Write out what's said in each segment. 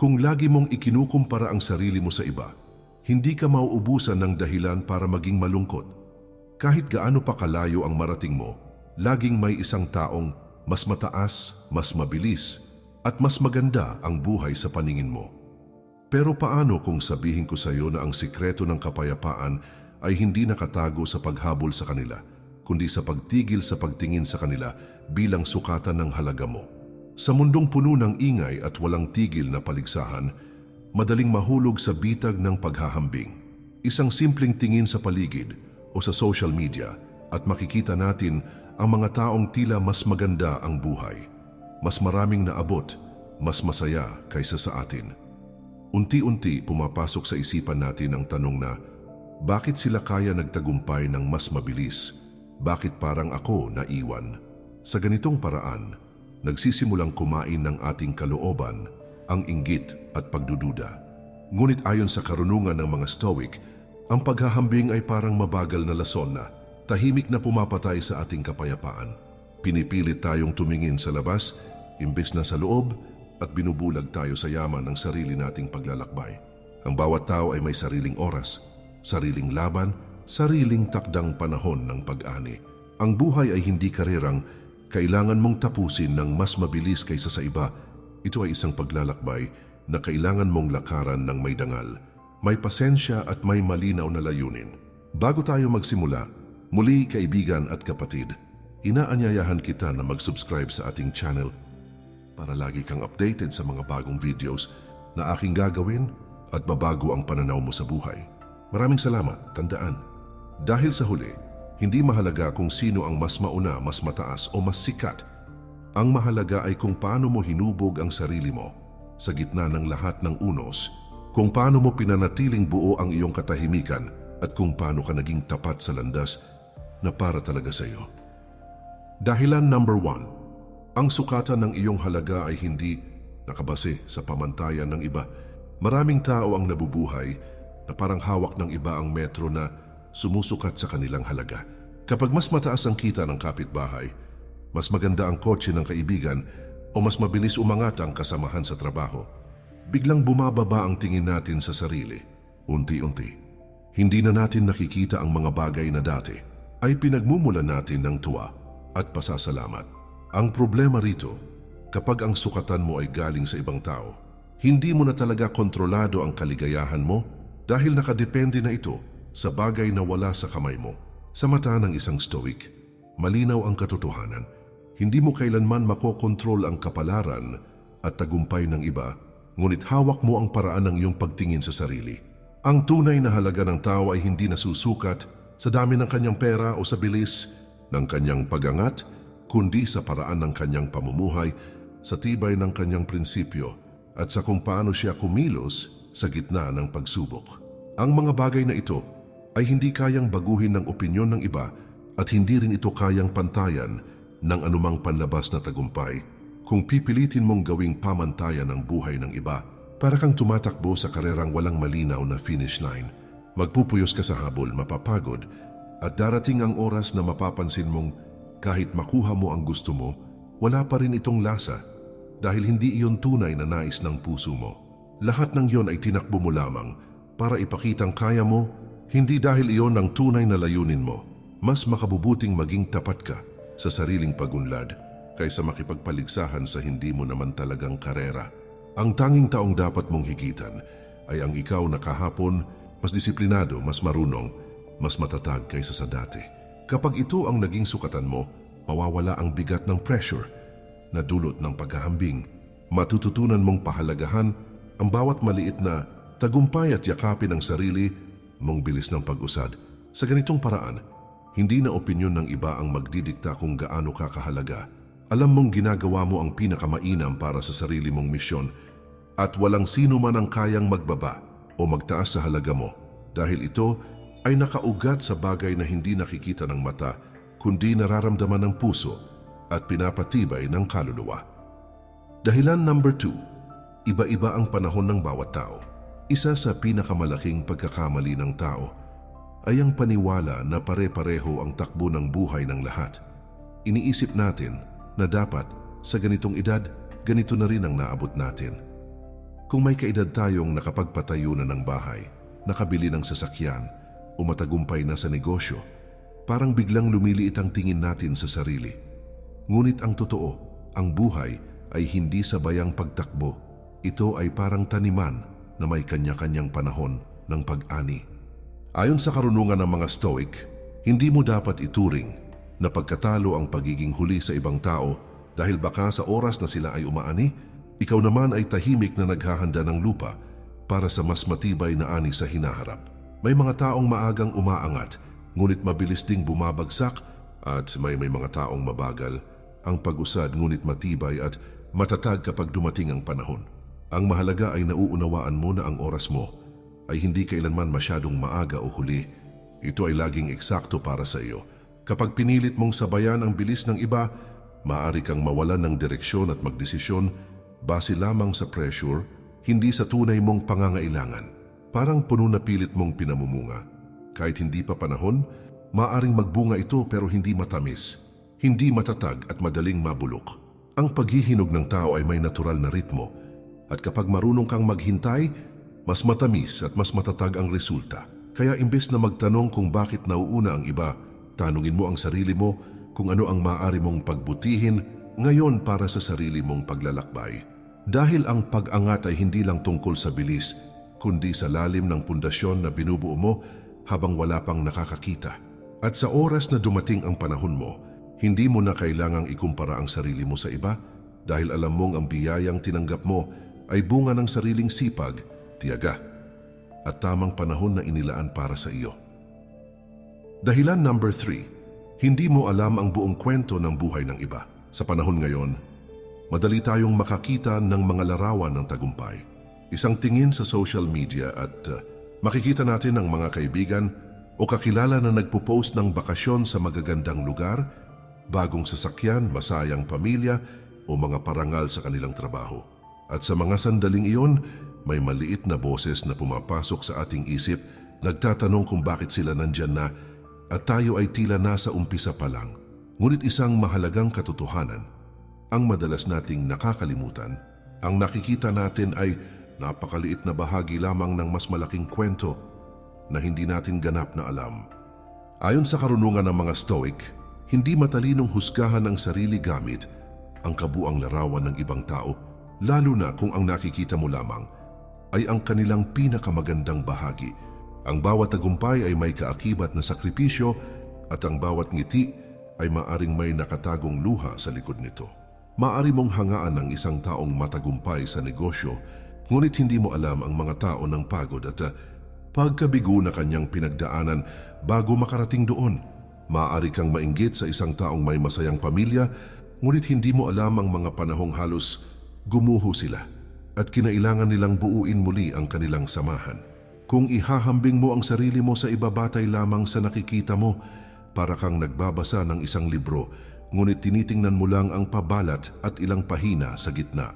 Kung lagi mong ikinukumpara ang sarili mo sa iba, hindi ka mauubusan ng dahilan para maging malungkot. Kahit gaano pa kalayo ang marating mo, laging may isang taong mas mataas, mas mabilis, at mas maganda ang buhay sa paningin mo. Pero paano kung sabihin ko sa iyo na ang sikreto ng kapayapaan ay hindi nakatago sa paghabol sa kanila, kundi sa pagtigil sa pagtingin sa kanila bilang sukatan ng halaga mo? Sa mundong puno ng ingay at walang tigil na paligsahan, madaling mahulog sa bitag ng paghahambing. Isang simpleng tingin sa paligid o sa social media at makikita natin ang mga taong tila mas maganda ang buhay. Mas maraming naabot, mas masaya kaysa sa atin. Unti-unti pumapasok sa isipan natin ang tanong na, bakit sila kaya nagtagumpay ng mas mabilis? Bakit parang ako naiwan? Sa ganitong paraan, nagsisimulang kumain ng ating kalooban ang inggit at pagdududa. Ngunit ayon sa karunungan ng mga Stoic, ang paghahambing ay parang mabagal na lason na tahimik na pumapatay sa ating kapayapaan. Pinipilit tayong tumingin sa labas, imbes na sa loob, at binubulag tayo sa yaman ng sarili nating paglalakbay. Ang bawat tao ay may sariling oras, sariling laban, sariling takdang panahon ng pag-ani. Ang buhay ay hindi karerang kailangan mong tapusin ng mas mabilis kaysa sa iba. Ito ay isang paglalakbay na kailangan mong lakaran ng may dangal, may pasensya at may malinaw na layunin. Bago tayo magsimula, muli kaibigan at kapatid, inaanyayahan kita na mag-subscribe sa ating channel para lagi kang updated sa mga bagong videos na aking gagawin at babago ang pananaw mo sa buhay. Maraming salamat, tandaan. Dahil sa huli, hindi mahalaga kung sino ang mas mauna, mas mataas o mas sikat. Ang mahalaga ay kung paano mo hinubog ang sarili mo sa gitna ng lahat ng unos, kung paano mo pinanatiling buo ang iyong katahimikan at kung paano ka naging tapat sa landas na para talaga sa iyo. Dahilan number one, ang sukatan ng iyong halaga ay hindi nakabase sa pamantayan ng iba. Maraming tao ang nabubuhay na parang hawak ng iba ang metro na sumusukat sa kanilang halaga. Kapag mas mataas ang kita ng kapitbahay, mas maganda ang kotse ng kaibigan o mas mabilis umangat ang kasamahan sa trabaho, biglang bumababa ang tingin natin sa sarili, unti-unti. Hindi na natin nakikita ang mga bagay na dati ay pinagmumulan natin ng tuwa at pasasalamat. Ang problema rito, kapag ang sukatan mo ay galing sa ibang tao, hindi mo na talaga kontrolado ang kaligayahan mo dahil nakadepende na ito sa bagay na wala sa kamay mo. Sa mata ng isang stoic, malinaw ang katotohanan. Hindi mo kailanman makokontrol ang kapalaran at tagumpay ng iba, ngunit hawak mo ang paraan ng iyong pagtingin sa sarili. Ang tunay na halaga ng tao ay hindi nasusukat sa dami ng kanyang pera o sa bilis ng kanyang pagangat, kundi sa paraan ng kanyang pamumuhay, sa tibay ng kanyang prinsipyo, at sa kung paano siya kumilos sa gitna ng pagsubok. Ang mga bagay na ito ay hindi kayang baguhin ng opinyon ng iba at hindi rin ito kayang pantayan ng anumang panlabas na tagumpay kung pipilitin mong gawing pamantayan ng buhay ng iba para kang tumatakbo sa karerang walang malinaw na finish line. Magpupuyos ka sa habol, mapapagod, at darating ang oras na mapapansin mong kahit makuha mo ang gusto mo, wala pa rin itong lasa dahil hindi iyon tunay na nais ng puso mo. Lahat ng iyon ay tinakbo mo lamang para ipakitang kaya mo, hindi dahil iyon ang tunay na layunin mo. Mas makabubuting maging tapat ka sa sariling pagunlad kaysa makipagpaligsahan sa hindi mo naman talagang karera. Ang tanging taong dapat mong higitan ay ang ikaw na kahapon mas disiplinado, mas marunong, mas matatag kaysa sa dati. Kapag ito ang naging sukatan mo, mawawala ang bigat ng pressure na dulot ng paghahambing. Matututunan mong pahalagahan ang bawat maliit na tagumpay at yakapin ang sarili mong bilis ng pag-usad. Sa ganitong paraan, hindi na opinyon ng iba ang magdidikta kung gaano ka kahalaga. Alam mong ginagawa mo ang pinakamainam para sa sarili mong misyon at walang sino man ang kayang magbaba o magtaas sa halaga mo dahil ito ay nakaugat sa bagay na hindi nakikita ng mata kundi nararamdaman ng puso at pinapatibay ng kaluluwa. Dahilan number two, iba-iba ang panahon ng bawat tao. Isa sa pinakamalaking pagkakamali ng tao ay ang paniwala na pare-pareho ang takbo ng buhay ng lahat. Iniisip natin na dapat sa ganitong edad, ganito na rin ang naabot natin. Kung may kaedad tayong nakapagpatayo na ng bahay, nakabili ng sasakyan, o matagumpay na sa negosyo, parang biglang lumiliit ang tingin natin sa sarili. Ngunit ang totoo, ang buhay ay hindi sabayang pagtakbo. Ito ay parang taniman na may kanya-kanyang panahon ng pag-ani. Ayon sa karunungan ng mga Stoic, hindi mo dapat ituring na pagkatalo ang pagiging huli sa ibang tao dahil baka sa oras na sila ay umaani, ikaw naman ay tahimik na naghahanda ng lupa para sa mas matibay na ani sa hinaharap. May mga taong maagang umaangat, ngunit mabilis ding bumabagsak at may may mga taong mabagal ang pag-usad ngunit matibay at matatag kapag dumating ang panahon. Ang mahalaga ay nauunawaan mo na ang oras mo ay hindi kailanman masyadong maaga o huli. Ito ay laging eksakto para sa iyo. Kapag pinilit mong sabayan ang bilis ng iba, maaari kang mawalan ng direksyon at magdesisyon base lamang sa pressure, hindi sa tunay mong pangangailangan. Parang puno na pilit mong pinamumunga. Kahit hindi pa panahon, maaring magbunga ito pero hindi matamis, hindi matatag at madaling mabulok. Ang paghihinog ng tao ay may natural na ritmo at kapag marunong kang maghintay, mas matamis at mas matatag ang resulta. Kaya imbes na magtanong kung bakit nauuna ang iba, tanungin mo ang sarili mo kung ano ang maaari mong pagbutihin ngayon para sa sarili mong paglalakbay. Dahil ang pag-angat ay hindi lang tungkol sa bilis, kundi sa lalim ng pundasyon na binubuo mo habang wala pang nakakakita. At sa oras na dumating ang panahon mo, hindi mo na kailangang ikumpara ang sarili mo sa iba dahil alam mong ang biyayang tinanggap mo ay bunga ng sariling sipag, tiyaga, at tamang panahon na inilaan para sa iyo. Dahilan number three, hindi mo alam ang buong kwento ng buhay ng iba. Sa panahon ngayon, madali tayong makakita ng mga larawan ng tagumpay. Isang tingin sa social media at uh, makikita natin ang mga kaibigan o kakilala na nagpo-post ng bakasyon sa magagandang lugar, bagong sasakyan, masayang pamilya o mga parangal sa kanilang trabaho. At sa mga sandaling iyon, may maliit na boses na pumapasok sa ating isip, nagtatanong kung bakit sila nandyan na at tayo ay tila nasa umpisa pa lang. Ngunit isang mahalagang katotohanan, ang madalas nating nakakalimutan, ang nakikita natin ay napakaliit na bahagi lamang ng mas malaking kwento na hindi natin ganap na alam. Ayon sa karunungan ng mga Stoic, hindi matalinong husgahan ang sarili gamit ang kabuang larawan ng ibang tao, lalo na kung ang nakikita mo lamang ay ang kanilang pinakamagandang bahagi. Ang bawat tagumpay ay may kaakibat na sakripisyo at ang bawat ngiti ay maaring may nakatagong luha sa likod nito. Maari mong hangaan ng isang taong matagumpay sa negosyo, ngunit hindi mo alam ang mga tao ng pagod at uh, pagkabigo na kanyang pinagdaanan bago makarating doon. Maaari kang mainggit sa isang taong may masayang pamilya, ngunit hindi mo alam ang mga panahong halos gumuho sila at kinailangan nilang buuin muli ang kanilang samahan. Kung ihahambing mo ang sarili mo sa ibabatay lamang sa nakikita mo, para kang nagbabasa ng isang libro, ngunit tinitingnan mo lang ang pabalat at ilang pahina sa gitna.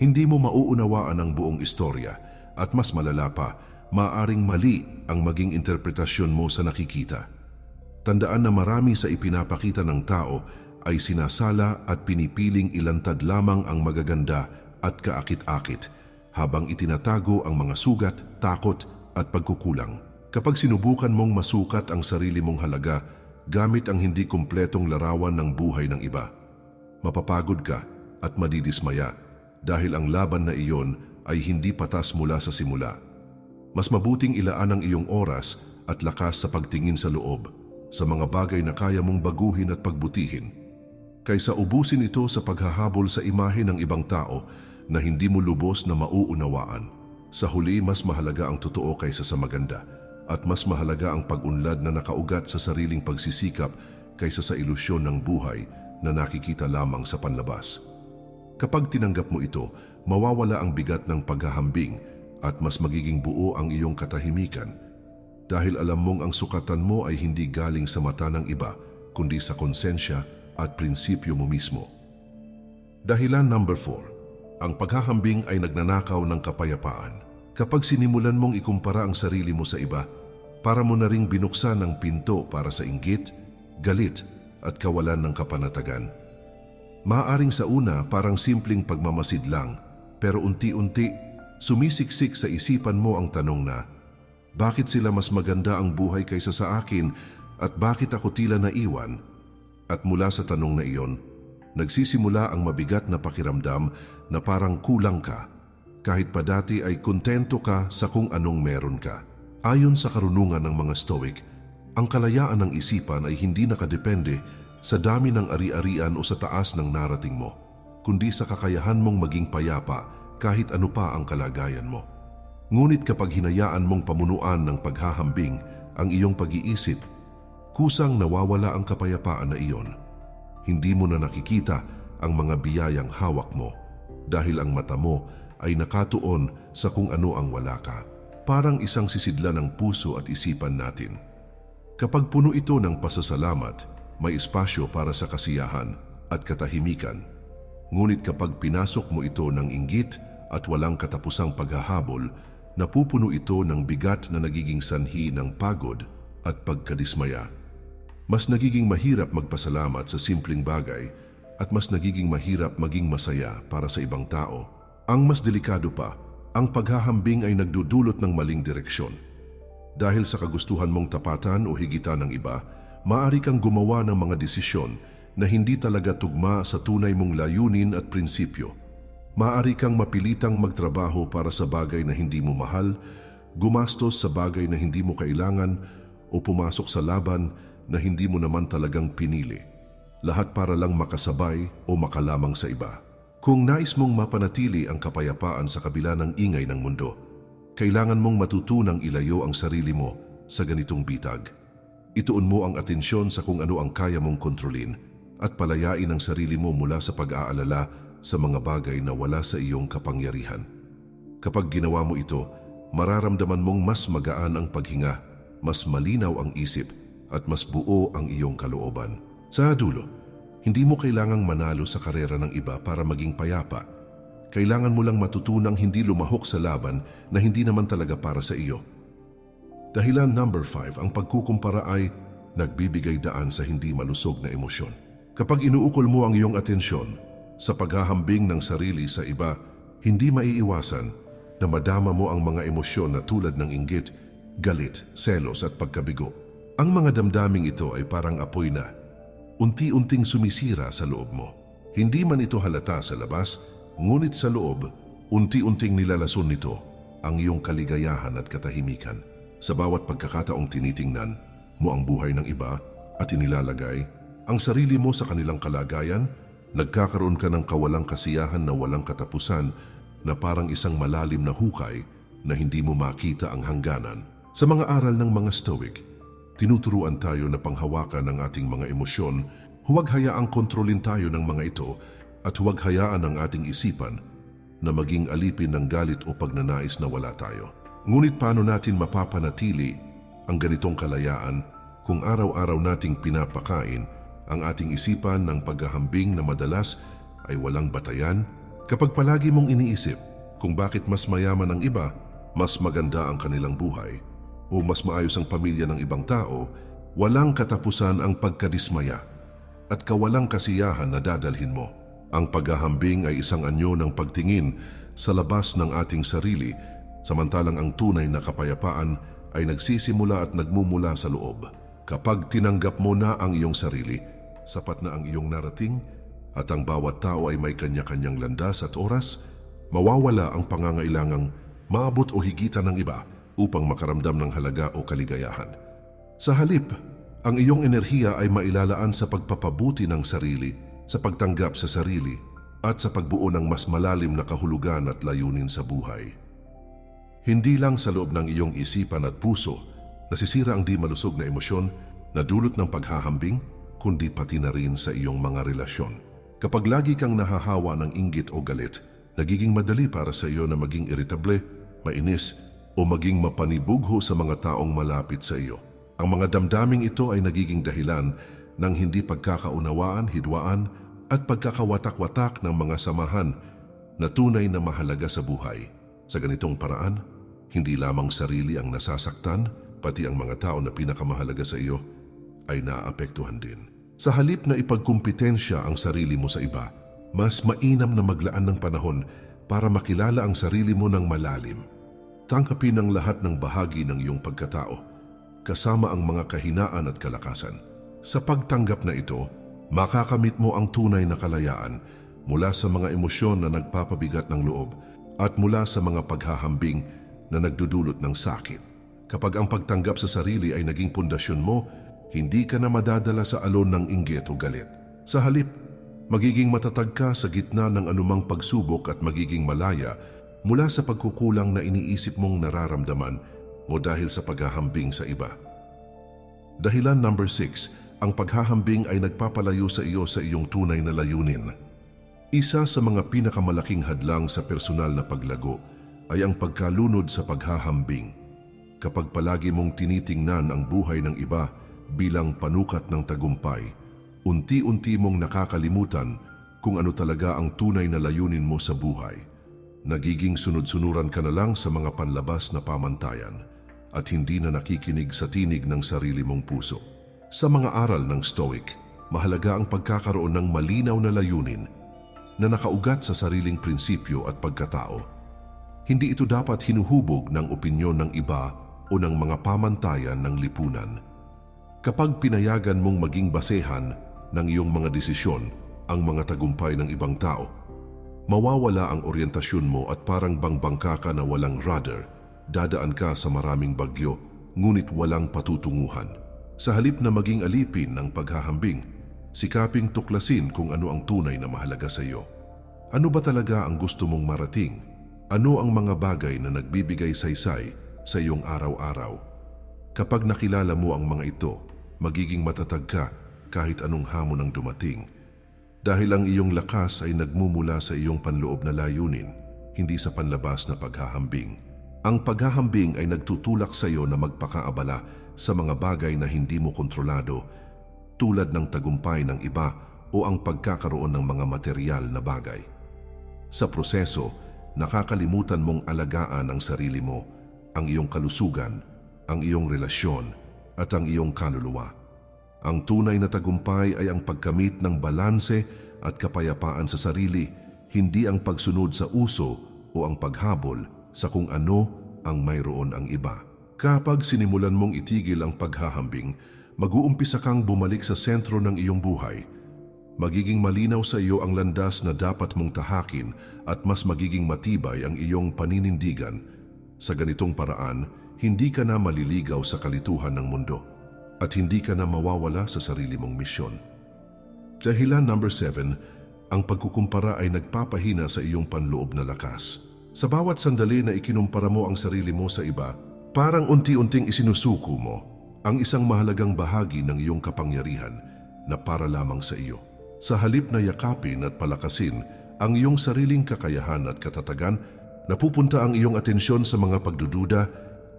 Hindi mo mauunawaan ang buong istorya at mas malala pa, maaring mali ang maging interpretasyon mo sa nakikita. Tandaan na marami sa ipinapakita ng tao ay sinasala at pinipiling ilantad lamang ang magaganda at kaakit-akit habang itinatago ang mga sugat, takot at pagkukulang. Kapag sinubukan mong masukat ang sarili mong halaga gamit ang hindi kumpletong larawan ng buhay ng iba, mapapagod ka at madidismaya dahil ang laban na iyon ay hindi patas mula sa simula. Mas mabuting ilaan ang iyong oras at lakas sa pagtingin sa loob sa mga bagay na kaya mong baguhin at pagbutihin kaysa ubusin ito sa paghahabol sa imahe ng ibang tao na hindi mo lubos na mauunawaan. Sa huli, mas mahalaga ang totoo kaysa sa maganda at mas mahalaga ang pag-unlad na nakaugat sa sariling pagsisikap kaysa sa ilusyon ng buhay na nakikita lamang sa panlabas. Kapag tinanggap mo ito, mawawala ang bigat ng paghahambing at mas magiging buo ang iyong katahimikan dahil alam mong ang sukatan mo ay hindi galing sa mata ng iba kundi sa konsensya at prinsipyo mo mismo. Dahilan number 4. Ang paghahambing ay nagnanakaw ng kapayapaan. Kapag sinimulan mong ikumpara ang sarili mo sa iba, para mo na ring binuksan ang pinto para sa inggit, galit at kawalan ng kapanatagan. Maaring sa una parang simpleng pagmamasid lang, pero unti-unti Sumisiksik sa isipan mo ang tanong na, bakit sila mas maganda ang buhay kaysa sa akin at bakit ako tila naiwan? At mula sa tanong na iyon, nagsisimula ang mabigat na pakiramdam na parang kulang ka. Kahit pa dati ay kontento ka sa kung anong meron ka. Ayon sa karunungan ng mga Stoic, ang kalayaan ng isipan ay hindi nakadepende sa dami ng ari-arian o sa taas ng narating mo, kundi sa kakayahan mong maging payapa kahit ano pa ang kalagayan mo. Ngunit kapag hinayaan mong pamunuan ng paghahambing ang iyong pag-iisip, kusang nawawala ang kapayapaan na iyon. Hindi mo na nakikita ang mga biyayang hawak mo dahil ang mata mo ay nakatuon sa kung ano ang wala ka. Parang isang sisidla ng puso at isipan natin. Kapag puno ito ng pasasalamat, may espasyo para sa kasiyahan at katahimikan. Ngunit kapag pinasok mo ito ng inggit at walang katapusang paghahabol, napupuno ito ng bigat na nagiging sanhi ng pagod at pagkadismaya. Mas nagiging mahirap magpasalamat sa simpleng bagay at mas nagiging mahirap maging masaya para sa ibang tao. Ang mas delikado pa, ang paghahambing ay nagdudulot ng maling direksyon. Dahil sa kagustuhan mong tapatan o higitan ng iba, maaari kang gumawa ng mga desisyon na hindi talaga tugma sa tunay mong layunin at prinsipyo. Maaari kang mapilitang magtrabaho para sa bagay na hindi mo mahal, gumastos sa bagay na hindi mo kailangan, o pumasok sa laban na hindi mo naman talagang pinili. Lahat para lang makasabay o makalamang sa iba. Kung nais mong mapanatili ang kapayapaan sa kabila ng ingay ng mundo, kailangan mong matutunang ilayo ang sarili mo sa ganitong bitag. Ituon mo ang atensyon sa kung ano ang kaya mong kontrolin at palayain ang sarili mo mula sa pag-aalala sa mga bagay na wala sa iyong kapangyarihan. Kapag ginawa mo ito, mararamdaman mong mas magaan ang paghinga, mas malinaw ang isip, at mas buo ang iyong kalooban. Sa dulo, hindi mo kailangang manalo sa karera ng iba para maging payapa. Kailangan mo lang matutunang hindi lumahok sa laban na hindi naman talaga para sa iyo. Dahilan number 5, ang pagkukumpara ay nagbibigay daan sa hindi malusog na emosyon. Kapag inuukol mo ang iyong atensyon sa paghahambing ng sarili sa iba, hindi maiiwasan na madama mo ang mga emosyon na tulad ng inggit, galit, selos at pagkabigo. Ang mga damdaming ito ay parang apoy na unti-unting sumisira sa loob mo. Hindi man ito halata sa labas, ngunit sa loob, unti-unting nilalason nito ang iyong kaligayahan at katahimikan. Sa bawat pagkakataong tinitingnan mo ang buhay ng iba at inilalagay ang sarili mo sa kanilang kalagayan, nagkakaroon ka ng kawalang kasiyahan na walang katapusan na parang isang malalim na hukay na hindi mo makita ang hangganan. Sa mga aral ng mga Stoic, tinuturuan tayo na panghawakan ng ating mga emosyon, huwag hayaang kontrolin tayo ng mga ito at huwag hayaan ang ating isipan na maging alipin ng galit o pagnanais na wala tayo. Ngunit paano natin mapapanatili ang ganitong kalayaan kung araw-araw nating pinapakain ang ating isipan ng paghahambing na madalas ay walang batayan? Kapag palagi mong iniisip kung bakit mas mayaman ang iba, mas maganda ang kanilang buhay, o mas maayos ang pamilya ng ibang tao, walang katapusan ang pagkadismaya at kawalang kasiyahan na dadalhin mo. Ang paghahambing ay isang anyo ng pagtingin sa labas ng ating sarili, samantalang ang tunay na kapayapaan ay nagsisimula at nagmumula sa loob. Kapag tinanggap mo na ang iyong sarili, sapat na ang iyong narating at ang bawat tao ay may kanya-kanyang landas at oras, mawawala ang pangangailangang maabot o higitan ng iba upang makaramdam ng halaga o kaligayahan. Sa halip, ang iyong enerhiya ay mailalaan sa pagpapabuti ng sarili, sa pagtanggap sa sarili, at sa pagbuo ng mas malalim na kahulugan at layunin sa buhay. Hindi lang sa loob ng iyong isipan at puso nasisira ang di malusog na emosyon na dulot ng paghahambing, kundi pati na rin sa iyong mga relasyon. Kapag lagi kang nahahawa ng inggit o galit, nagiging madali para sa iyo na maging iritable, mainis, o maging mapanibugho sa mga taong malapit sa iyo. Ang mga damdaming ito ay nagiging dahilan ng hindi pagkakaunawaan, hidwaan, at pagkakawatak-watak ng mga samahan na tunay na mahalaga sa buhay. Sa ganitong paraan, hindi lamang sarili ang nasasaktan, pati ang mga tao na pinakamahalaga sa iyo ay naaapektuhan din. Sa halip na ipagkumpetensya ang sarili mo sa iba, mas mainam na maglaan ng panahon para makilala ang sarili mo ng malalim. Tangkapin ang lahat ng bahagi ng iyong pagkatao, kasama ang mga kahinaan at kalakasan. Sa pagtanggap na ito, makakamit mo ang tunay na kalayaan mula sa mga emosyon na nagpapabigat ng loob at mula sa mga paghahambing na nagdudulot ng sakit. Kapag ang pagtanggap sa sarili ay naging pundasyon mo, hindi ka na madadala sa alon ng inggit o galit. Sa halip, magiging matatag ka sa gitna ng anumang pagsubok at magiging malaya mula sa pagkukulang na iniisip mong nararamdaman o dahil sa paghahambing sa iba. Dahilan number 6, ang paghahambing ay nagpapalayo sa iyo sa iyong tunay na layunin. Isa sa mga pinakamalaking hadlang sa personal na paglago ay ang pagkalunod sa paghahambing. Kapag palagi mong tinitingnan ang buhay ng iba bilang panukat ng tagumpay, unti-unti mong nakakalimutan kung ano talaga ang tunay na layunin mo sa buhay. Nagiging sunod-sunuran ka na lang sa mga panlabas na pamantayan at hindi na nakikinig sa tinig ng sarili mong puso. Sa mga aral ng Stoic, mahalaga ang pagkakaroon ng malinaw na layunin na nakaugat sa sariling prinsipyo at pagkatao. Hindi ito dapat hinuhubog ng opinyon ng iba o ng mga pamantayan ng lipunan. Kapag pinayagan mong maging basehan ng iyong mga desisyon ang mga tagumpay ng ibang tao, mawawala ang oryentasyon mo at parang bangbangka ka na walang rudder, dadaan ka sa maraming bagyo, ngunit walang patutunguhan. Sa halip na maging alipin ng paghahambing, sikaping tuklasin kung ano ang tunay na mahalaga sa iyo. Ano ba talaga ang gusto mong marating? Ano ang mga bagay na nagbibigay saysay sa iyong araw-araw? Kapag nakilala mo ang mga ito, magiging matatag ka kahit anong hamon ang dumating. Dahil ang iyong lakas ay nagmumula sa iyong panloob na layunin, hindi sa panlabas na paghahambing. Ang paghahambing ay nagtutulak sa iyo na magpakaabala sa mga bagay na hindi mo kontrolado, tulad ng tagumpay ng iba o ang pagkakaroon ng mga material na bagay. Sa proseso, nakakalimutan mong alagaan ang sarili mo, ang iyong kalusugan, ang iyong relasyon, at ang iyong kaluluwa. Ang tunay na tagumpay ay ang pagkamit ng balanse at kapayapaan sa sarili, hindi ang pagsunod sa uso o ang paghabol sa kung ano ang mayroon ang iba. Kapag sinimulan mong itigil ang paghahambing, mag-uumpisa kang bumalik sa sentro ng iyong buhay. Magiging malinaw sa iyo ang landas na dapat mong tahakin at mas magiging matibay ang iyong paninindigan. Sa ganitong paraan, hindi ka na maliligaw sa kalituhan ng mundo at hindi ka na mawawala sa sarili mong misyon. Dahilan number 7, ang pagkukumpara ay nagpapahina sa iyong panloob na lakas. Sa bawat sandali na ikinumpara mo ang sarili mo sa iba, parang unti-unting isinusuko mo ang isang mahalagang bahagi ng iyong kapangyarihan na para lamang sa iyo. Sa halip na yakapin at palakasin ang iyong sariling kakayahan at katatagan, napupunta ang iyong atensyon sa mga pagdududa,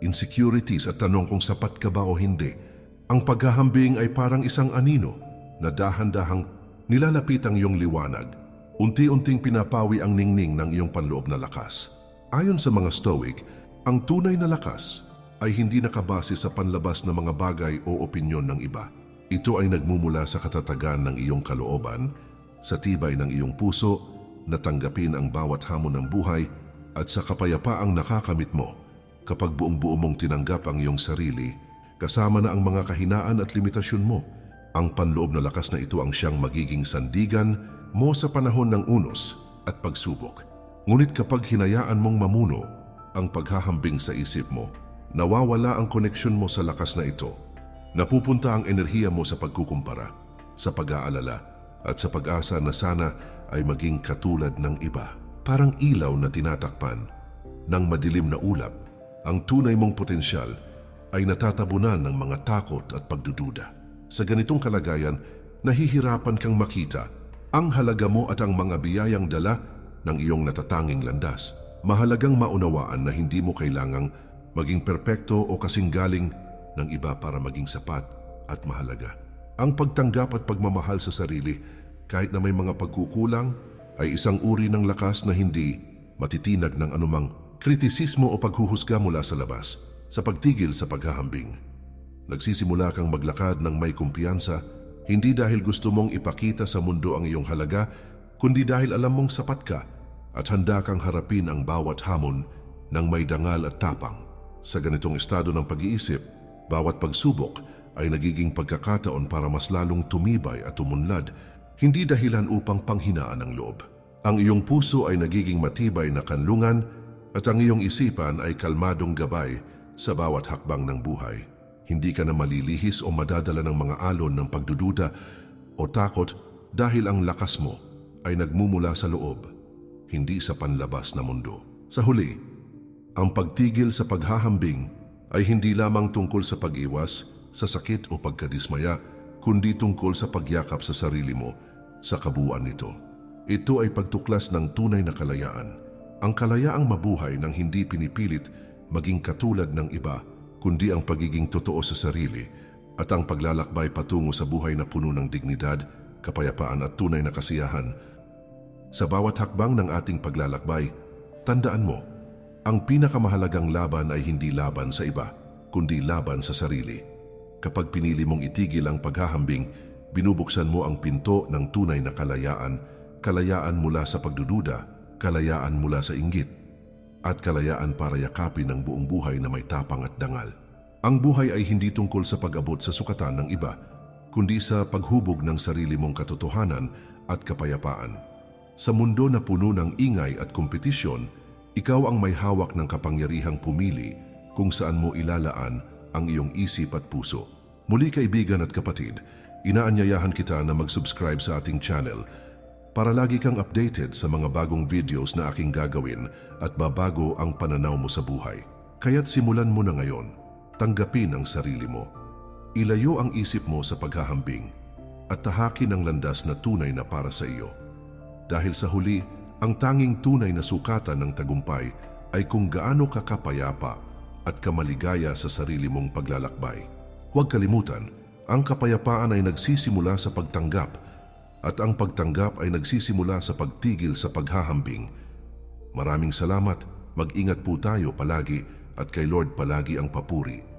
insecurities at tanong kung sapat ka ba o hindi. Ang paghahambing ay parang isang anino na dahan-dahang nilalapit ang iyong liwanag. Unti-unting pinapawi ang ningning ng iyong panloob na lakas. Ayon sa mga Stoic, ang tunay na lakas ay hindi nakabase sa panlabas na mga bagay o opinyon ng iba. Ito ay nagmumula sa katatagan ng iyong kalooban, sa tibay ng iyong puso, na tanggapin ang bawat hamon ng buhay, at sa kapayapaang nakakamit mo kapag buong-buo mong tinanggap ang iyong sarili, kasama na ang mga kahinaan at limitasyon mo. Ang panloob na lakas na ito ang siyang magiging sandigan mo sa panahon ng unos at pagsubok. Ngunit kapag hinayaan mong mamuno ang paghahambing sa isip mo, nawawala ang koneksyon mo sa lakas na ito. Napupunta ang enerhiya mo sa pagkukumpara, sa pag-aalala, at sa pag-asa na sana ay maging katulad ng iba. Parang ilaw na tinatakpan ng madilim na ulap, ang tunay mong potensyal ay natatabunan ng mga takot at pagdududa. Sa ganitong kalagayan, nahihirapan kang makita ang halaga mo at ang mga biyayang dala ng iyong natatanging landas. Mahalagang maunawaan na hindi mo kailangang maging perpekto o kasing galing ng iba para maging sapat at mahalaga. Ang pagtanggap at pagmamahal sa sarili kahit na may mga pagkukulang ay isang uri ng lakas na hindi matitinag ng anumang kritisismo o paghuhusga mula sa labas sa pagtigil sa paghahambing. Nagsisimula kang maglakad ng may kumpiyansa hindi dahil gusto mong ipakita sa mundo ang iyong halaga kundi dahil alam mong sapat ka at handa kang harapin ang bawat hamon ng may dangal at tapang. Sa ganitong estado ng pag-iisip, bawat pagsubok ay nagiging pagkakataon para mas lalong tumibay at umunlad, hindi dahilan upang panghinaan ang loob. Ang iyong puso ay nagiging matibay na kanlungan at ang iyong isipan ay kalmadong gabay sa bawat hakbang ng buhay. Hindi ka na malilihis o madadala ng mga alon ng pagdududa o takot dahil ang lakas mo ay nagmumula sa loob, hindi sa panlabas na mundo. Sa huli, ang pagtigil sa paghahambing ay hindi lamang tungkol sa pag-iwas sa sakit o pagkadismaya, kundi tungkol sa pagyakap sa sarili mo sa kabuuan nito. Ito ay pagtuklas ng tunay na kalayaan. Ang kalayaang mabuhay ng hindi pinipilit maging katulad ng iba, kundi ang pagiging totoo sa sarili at ang paglalakbay patungo sa buhay na puno ng dignidad, kapayapaan at tunay na kasiyahan. Sa bawat hakbang ng ating paglalakbay, tandaan mo, ang pinakamahalagang laban ay hindi laban sa iba, kundi laban sa sarili. Kapag pinili mong itigil ang paghahambing, binubuksan mo ang pinto ng tunay na kalayaan, kalayaan mula sa pagdududa, kalayaan mula sa inggit, at kalayaan para yakapin ang buong buhay na may tapang at dangal. Ang buhay ay hindi tungkol sa pag-abot sa sukatan ng iba, kundi sa paghubog ng sarili mong katotohanan at kapayapaan. Sa mundo na puno ng ingay at kompetisyon, ikaw ang may hawak ng kapangyarihang pumili kung saan mo ilalaan ang iyong isip at puso. Muli kaibigan at kapatid, inaanyayahan kita na mag-subscribe sa ating channel para lagi kang updated sa mga bagong videos na aking gagawin at babago ang pananaw mo sa buhay. Kaya't simulan mo na ngayon, tanggapin ang sarili mo. Ilayo ang isip mo sa paghahambing at tahakin ang landas na tunay na para sa iyo. Dahil sa huli, ang tanging tunay na sukatan ng tagumpay ay kung gaano ka kapayapa at kamaligaya sa sarili mong paglalakbay. Huwag kalimutan, ang kapayapaan ay nagsisimula sa pagtanggap at ang pagtanggap ay nagsisimula sa pagtigil sa paghahambing. Maraming salamat, mag-ingat po tayo palagi at kay Lord palagi ang papuri.